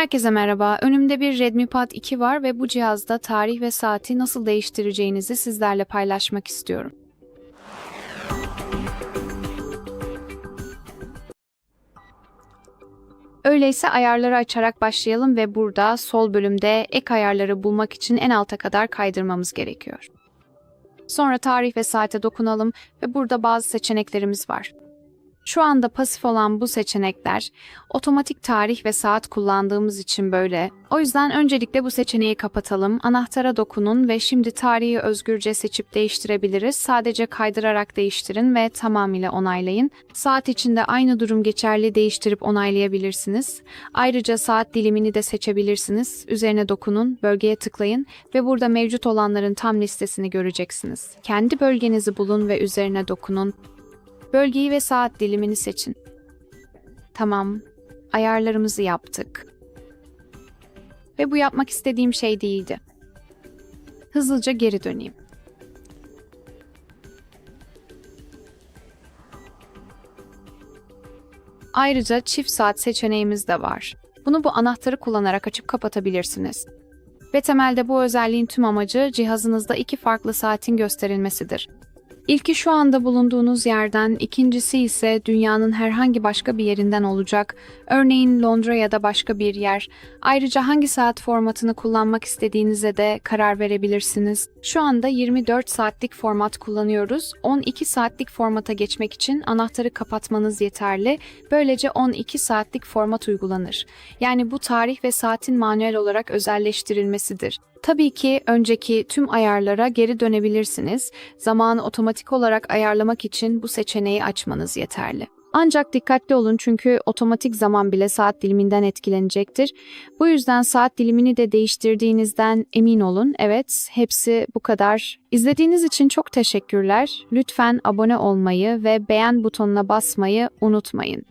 Herkese merhaba. Önümde bir Redmi Pad 2 var ve bu cihazda tarih ve saati nasıl değiştireceğinizi sizlerle paylaşmak istiyorum. Öyleyse ayarları açarak başlayalım ve burada sol bölümde ek ayarları bulmak için en alta kadar kaydırmamız gerekiyor. Sonra tarih ve saate dokunalım ve burada bazı seçeneklerimiz var. Şu anda pasif olan bu seçenekler otomatik tarih ve saat kullandığımız için böyle. O yüzden öncelikle bu seçeneği kapatalım. Anahtara dokunun ve şimdi tarihi özgürce seçip değiştirebiliriz. Sadece kaydırarak değiştirin ve tamamıyla onaylayın. Saat içinde aynı durum geçerli değiştirip onaylayabilirsiniz. Ayrıca saat dilimini de seçebilirsiniz. Üzerine dokunun, bölgeye tıklayın ve burada mevcut olanların tam listesini göreceksiniz. Kendi bölgenizi bulun ve üzerine dokunun. Bölgeyi ve saat dilimini seçin. Tamam, ayarlarımızı yaptık. Ve bu yapmak istediğim şey değildi. Hızlıca geri döneyim. Ayrıca çift saat seçeneğimiz de var. Bunu bu anahtarı kullanarak açıp kapatabilirsiniz. Ve temelde bu özelliğin tüm amacı cihazınızda iki farklı saatin gösterilmesidir. İlki şu anda bulunduğunuz yerden, ikincisi ise dünyanın herhangi başka bir yerinden olacak. Örneğin Londra ya da başka bir yer. Ayrıca hangi saat formatını kullanmak istediğinize de karar verebilirsiniz. Şu anda 24 saatlik format kullanıyoruz. 12 saatlik formata geçmek için anahtarı kapatmanız yeterli. Böylece 12 saatlik format uygulanır. Yani bu tarih ve saatin manuel olarak özelleştirilmesidir. Tabii ki önceki tüm ayarlara geri dönebilirsiniz. Zamanı otomatik olarak ayarlamak için bu seçeneği açmanız yeterli. Ancak dikkatli olun çünkü otomatik zaman bile saat diliminden etkilenecektir. Bu yüzden saat dilimini de değiştirdiğinizden emin olun. Evet, hepsi bu kadar. İzlediğiniz için çok teşekkürler. Lütfen abone olmayı ve beğen butonuna basmayı unutmayın.